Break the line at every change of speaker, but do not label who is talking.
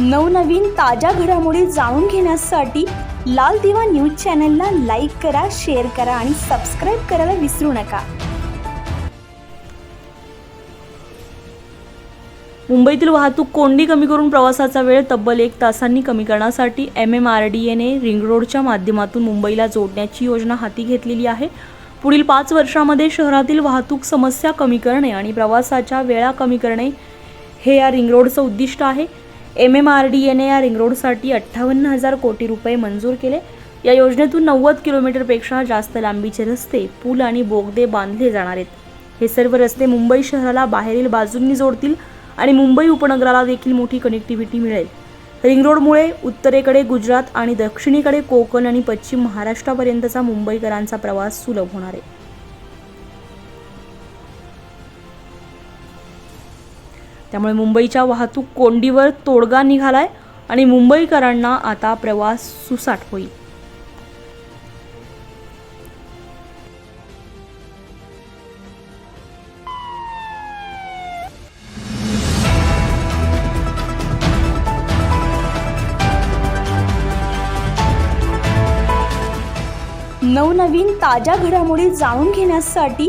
नवनवीन ताज्या घडामोडी जाणून घेण्यासाठी लाल दिवा न्यूज चॅनलला लाईक करा शेअर करा आणि सबस्क्राईब करायला विसरू नका.
मुंबईतील वाहतूक कोंडी कमी करून प्रवासाचा वेळ तब्बल एक तासांनी कमी करण्यासाठी एम एम आर डी एने रिंग रोडच्या माध्यमातून मुंबईला जोडण्याची योजना हाती घेतलेली आहे. पुढील पाच वर्षामध्ये शहरातील वाहतूक समस्या कमी करणे आणि प्रवासाच्या वेळा कमी करणे हे या रिंग रोडचं उद्दिष्ट आहे. एम एम आर डी एने या रिंग रोडसाठी अठ्ठावन्न हजार कोटी रुपये मंजूर केले. या योजनेतून नव्वद किलोमीटरपेक्षा जास्त लांबीचे रस्ते पूल आणि बोगदे बांधले जाणार आहेत. हे सर्व रस्ते मुंबई शहराला बाहेरील बाजूंनी जोडतील आणि मुंबई उपनगराला देखील मोठी कनेक्टिव्हिटी मिळेल. रिंग रोडमुळे उत्तरेकडे गुजरात आणि दक्षिणेकडे कोकण आणि पश्चिम महाराष्ट्रापर्यंतचा मुंबईकरांचा प्रवास सुलभ होणार आहे. त्यामुळे मुंबईच्या वाहतूक कोंडीवर तोडगा निघालाय आणि मुंबईकरांना आता प्रवास सुसाट होईल.
नवनवीन ताज्या घडामोडी जाणून घेण्यासाठी